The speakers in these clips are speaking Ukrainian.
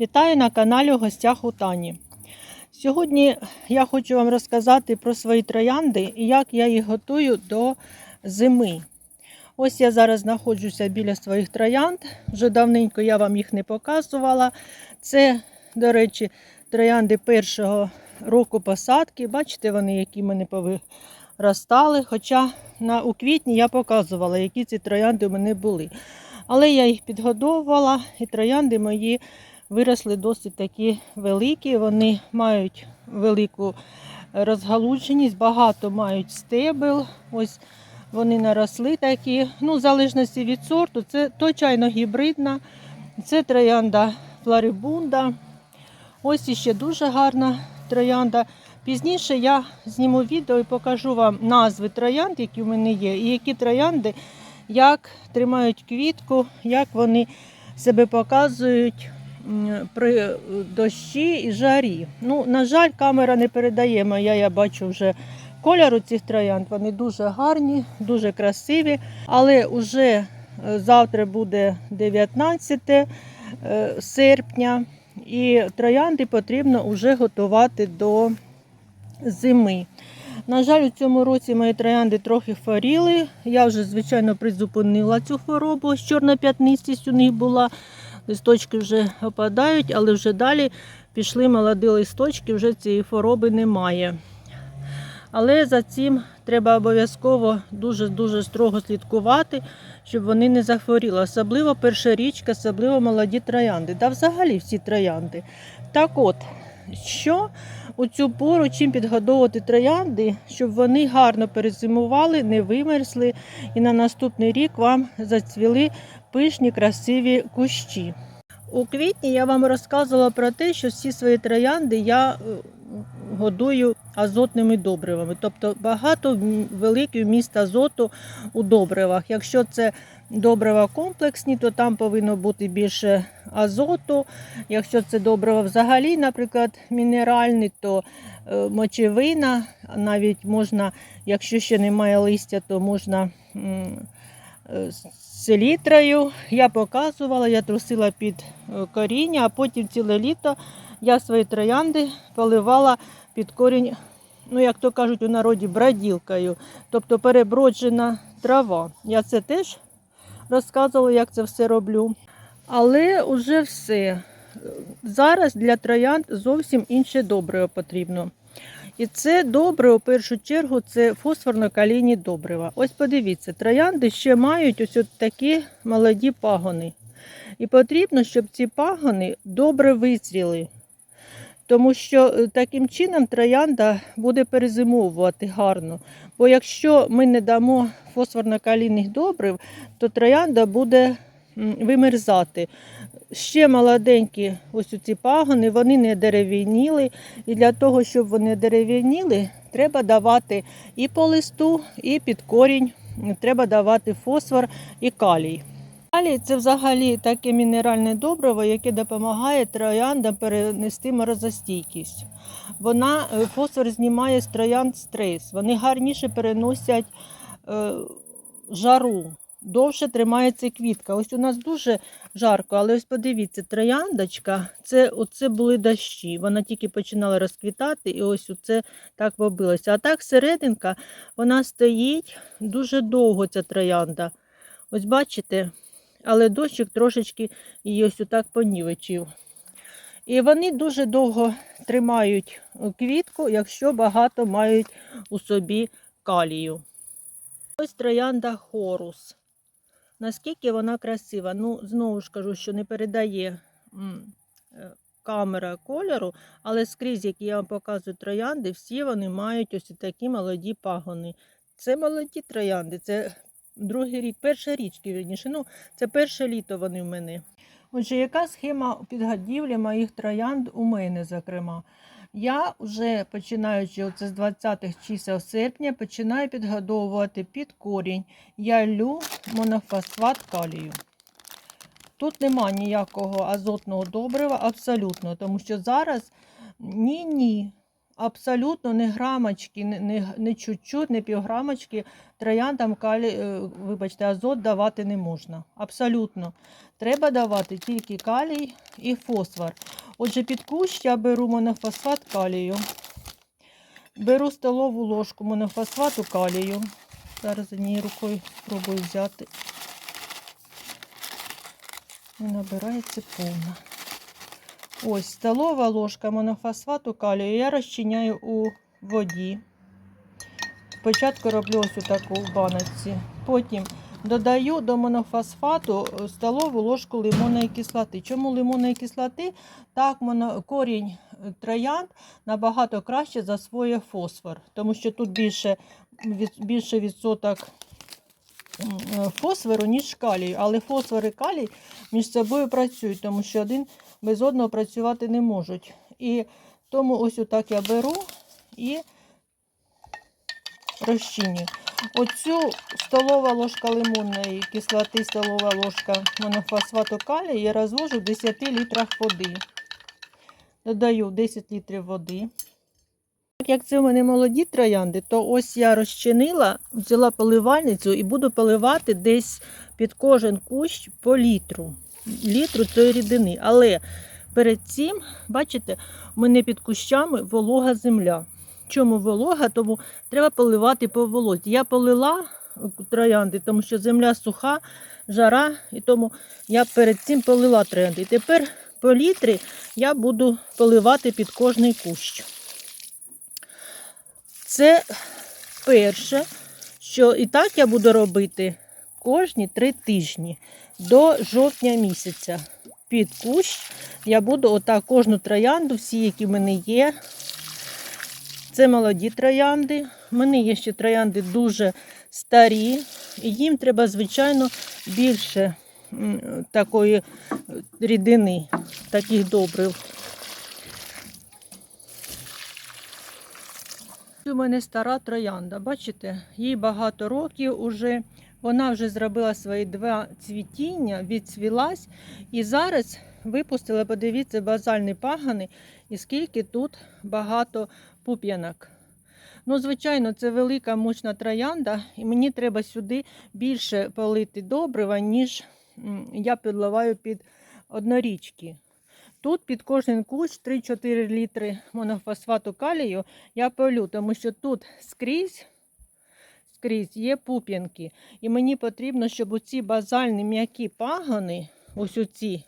Вітаю на каналі гостях у Тані. Сьогодні я хочу вам розказати про свої троянди і як я їх готую до зими. Ось я зараз знаходжуся біля своїх троянд. Вже давненько я вам їх не показувала. Це, до речі, троянди першого року посадки. Бачите, вони, які мене повиростали. Хоча на, у квітні я показувала, які ці троянди у мене були. Але я їх підгодовувала, і троянди мої виросли досить такі великі. Вони мають велику розгалудженість, багато мають стебел. Ось вони наросли такі. Ну, в залежності від сорту, це то чайно гібридна, це троянда флорибунда. Ось іще дуже гарна троянда. Пізніше я зніму відео і покажу вам назви троянд, які в мене є, і які троянди як тримають квітку, як вони себе показують при дощі і жарі. Ну, на жаль, камера не передає моя, я бачу вже кольору цих троянд. Вони дуже гарні, дуже красиві. Але вже е, завтра буде 19 е, серпня, і троянди потрібно вже готувати до зими. На жаль, у цьому році мої троянди трохи хворіли. Я вже, звичайно, призупинила цю хворобу. Ось Чорна п'ятнистість у них була. Листочки вже опадають, але вже далі пішли молоді листочки, вже цієї хвороби немає. Але за цим треба обов'язково дуже-дуже строго слідкувати, щоб вони не захворіли. Особливо перша річка, особливо молоді троянди. Та взагалі всі троянди. Так от, що у цю пору чим підгодовувати троянди, щоб вони гарно перезимували, не вимерзли і на наступний рік вам зацвіли пишні красиві кущі. У квітні я вам розказувала про те, що всі свої троянди я е, годую азотними добривами. Тобто багато великий вміст азоту у добривах. Якщо це добрива комплексні, то там повинно бути більше азоту. Якщо це добрива взагалі, наприклад, мінеральні, то е, мочевина, навіть можна, якщо ще немає листя, то можна селітрою. Я показувала, я трусила під е, коріння, а потім ціле літо я свої троянди поливала під корінь, ну як то кажуть у народі, броділкою, тобто переброджена трава. Я це теж розказувала, як це все роблю. Але вже все. Зараз для троянд зовсім інше добриво потрібно. І це добре, у першу чергу, це фосфорно-калійні добрива. Ось подивіться, троянди ще мають ось такі молоді пагони. І потрібно, щоб ці пагони добре визріли. Тому що е, таким чином троянда буде перезимовувати гарно. Бо якщо ми не дамо фосфорно-калійних добрив, то троянда буде вимерзати. Ще молоденькі ось ці пагони, вони не дерев'яніли. І для того, щоб вони дерев'яніли, треба давати і по листу, і під корінь. Треба давати фосфор і калій. Калій це взагалі таке мінеральне добриво, яке допомагає трояндам перенести морозостійкість. Вона е, фосфор знімає з троянд стрес. Вони гарніше переносять е, жару, довше тримається квітка. Ось у нас дуже жарко, але ось подивіться, трояндочка, це оце були дощі. Вона тільки починала розквітати, і ось оце так побилося. А так серединка вона стоїть дуже довго, ця троянда. Ось бачите, але дощик трошечки її ось отак понівечив. І вони дуже довго тримають квітку, якщо багато мають у собі калію. Ось троянда хорус. Наскільки вона красива. Ну, знову ж кажу, що не передає е, камера кольору, але скрізь, які я вам показую троянди, всі вони мають ось такі молоді пагони. Це молоді троянди, це другий рік, перша річки, вірніше. Ну, це перше літо вони в мене. Отже, яка схема підгодівлі моїх троянд у мене, зокрема? Я вже починаючи оце з 20-х чисел серпня, починаю підгодовувати під корінь ялю монофосфат калію. Тут нема ніякого азотного добрива, абсолютно, тому що зараз ні-ні. Абсолютно не грамочки, не, не, не чуть-чуть, не півграмочки трояндам калі, е, вибачте, азот давати не можна. Абсолютно. Треба давати тільки калій і фосфор. Отже, під кущ я беру монофосфат калію. Беру столову ложку монофосфату калію. Зараз однією рукою спробую взяти. І набирається повна. Ось столова ложка монофосфату калію я розчиняю у воді. Спочатку роблю ось таку в баночці. Потім додаю до монофосфату е, столову ложку лимонної кислоти. Чому лимонної кислоти? Так моно, корінь е, троянд набагато краще засвоює фосфор, тому що тут більше, більше відсоток фосфору, ніж калію. Але фосфор і калій між собою працюють, тому що один без одного працювати не можуть. І тому ось отак я беру і розчинюю. Оцю столова ложка лимонної кислоти, столова ложка монофосфату калію я розвожу в 10 літрах води. Додаю 10 літрів води. Як це в мене молоді троянди, то ось я розчинила, взяла поливальницю і буду поливати десь під кожен кущ по літру. Літру цієї рідини. Але перед цим, бачите, у мене під кущами волога земля. Чому волога? Тому треба поливати по волозі. Я полила троянди, тому що земля суха, жара, і тому я перед цим полила троянди. І тепер по літрі я буду поливати під кожний кущ. Це перше, що і так я буду робити кожні три тижні до жовтня місяця. Під кущ я буду отак кожну троянду, всі, які в мене є. Це молоді троянди. У мене є ще троянди дуже старі. І їм треба, звичайно, більше такої рідини, таких добрив. У мене стара троянда, бачите, їй багато років уже. Вона вже зробила свої два цвітіння, відцвілась. І зараз випустила, подивіться, базальні пагани, і скільки тут багато пуп'янок. Ну, звичайно, це велика мощна троянда, і мені треба сюди більше полити добрива, ніж я підливаю під однорічки. Тут під кожен кущ 3-4 літри монофосфату калію я полю, тому що тут скрізь, скрізь є пуп'янки. І мені потрібно, щоб оці базальні м'які пагани, ось оці,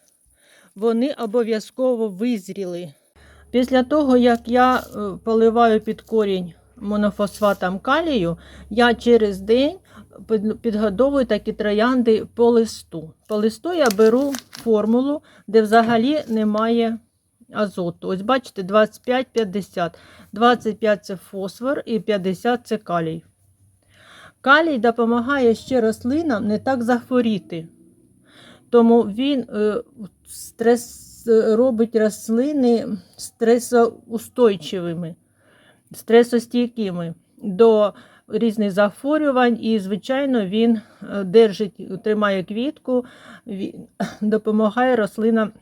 вони обов'язково визріли. Після того, як я е, поливаю під корінь монофосфатом калію, я через день підгодовую такі троянди по листу. По листу я беру формулу, де взагалі немає азоту. Ось бачите, 25-50. 25 це фосфор і 50 це калій. Калій допомагає ще рослинам не так захворіти. Тому він е, стрес, е, робить рослини стресоустойчивими, стресостійкими до різних захворювань. І, звичайно, він е, держить, тримає квітку, він допомагає рослинам,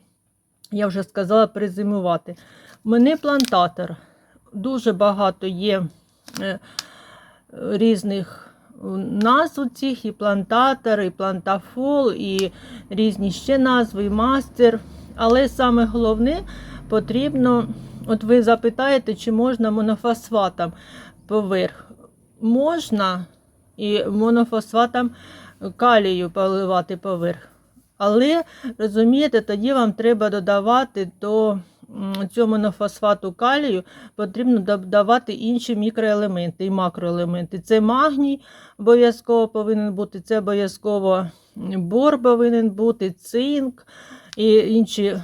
я вже сказала, призимувати. У мене плантатор. Дуже багато є е, різних назв цих, і плантатор, і плантафол, і різні ще назви, і мастер. Але саме головне потрібно, от ви запитаєте, чи можна монофосфатом поверх. Можна і монофосфатом калію поливати поверх. Але, розумієте, тоді вам треба додавати до цього монофосфату калію, потрібно додавати інші мікроелементи і макроелементи. Це магній обов'язково повинен бути, це обов'язково бор повинен бути, цинк і інші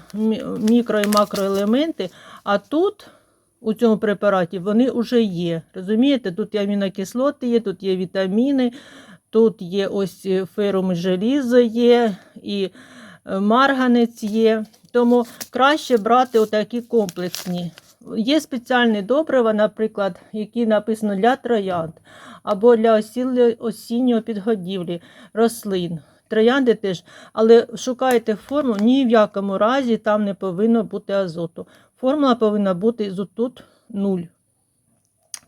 мікро і макроелементи. А тут у цьому препараті вони вже є. Розумієте, тут і амінокислоти є, тут є вітаміни, тут є ось е, ферум і желізо є, і е, марганець є. Тому краще брати отакі комплексні. Є спеціальні добрива, наприклад, які написано для троянд або для осіннього підгодівлі рослин. Троянди теж, але шукайте форму, ні в якому разі там не повинно бути азоту. Формула повинна бути тут 0.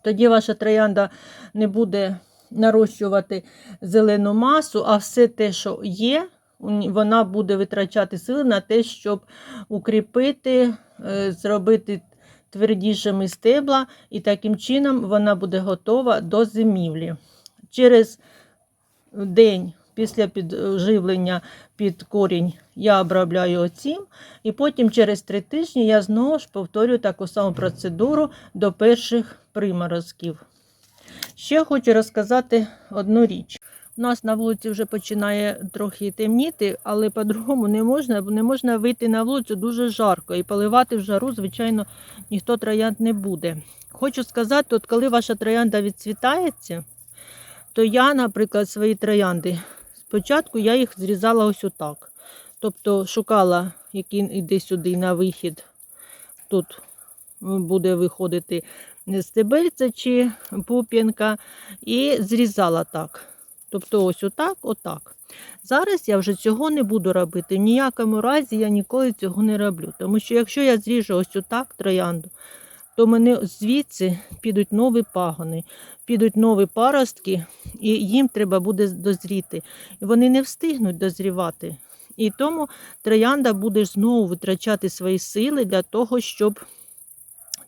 Тоді ваша троянда не буде нарощувати зелену масу, а все те, що є, вона буде витрачати сили на те, щоб укріпити, е, зробити твердішими стебла, і таким чином вона буде готова до зимівлі. Через день після підживлення під корінь я обробляю оцім, і потім через три тижні я знову ж повторюю таку саму процедуру до перших приморозків. Ще хочу розказати одну річ. У нас на вулиці вже починає трохи темніти, але по-другому не можна, бо не можна вийти на вулицю дуже жарко і поливати в жару, звичайно, ніхто троянд не буде. Хочу сказати, от коли ваша троянда відцвітається, то я, наприклад, свої троянди, спочатку я їх зрізала ось отак. Тобто шукала, який йде сюди на вихід. Тут буде виходити стебельце чи пуп'янка, і зрізала так. Тобто ось отак, отак. Зараз я вже цього не буду робити. В ніякому разі я ніколи цього не роблю. Тому що якщо я зріжу ось отак троянду, то мене звідси підуть нові пагони, підуть нові паростки, і їм треба буде дозріти. І вони не встигнуть дозрівати. І тому троянда буде знову витрачати свої сили для того, щоб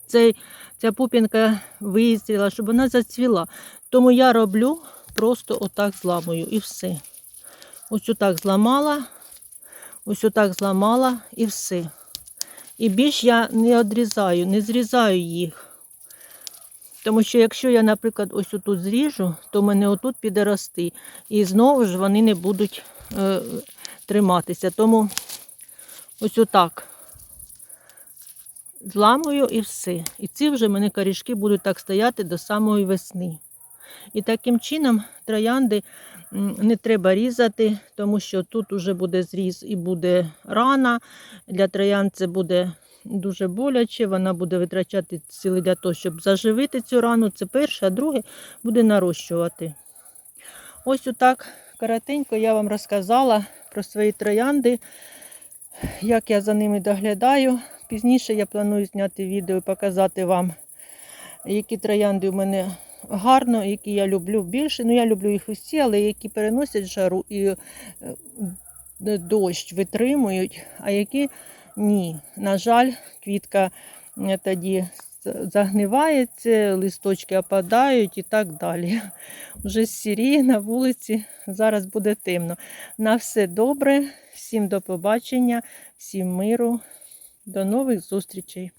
цей, ця пупінка вистріла, щоб вона зацвіла. Тому я роблю просто отак зламую і все. Ось отак зламала, ось отак зламала і все. І більш я не одрізаю, не зрізаю їх. Тому що якщо я, наприклад, ось отут зріжу, то в мене отут піде рости. І знову ж вони не будуть е, триматися. Тому ось отак зламую і все. І ці вже мене корішки будуть так стояти до самої весни. І таким чином троянди не треба різати, тому що тут вже буде зріз і буде рана. Для троянд це буде дуже боляче, вона буде витрачати сили для того, щоб заживити цю рану. Це перше, а друге буде нарощувати. Ось отак коротенько я вам розказала про свої троянди, як я за ними доглядаю. Пізніше я планую зняти відео і показати вам, які троянди у мене гарно, які я люблю більше. Ну, я люблю їх усі, але які переносять жару і е, дощ витримують, а які ні. На жаль, квітка е, тоді загнивається, листочки опадають і так далі. Вже сіріє на вулиці, зараз буде темно. На все добре, всім до побачення, всім миру, до нових зустрічей.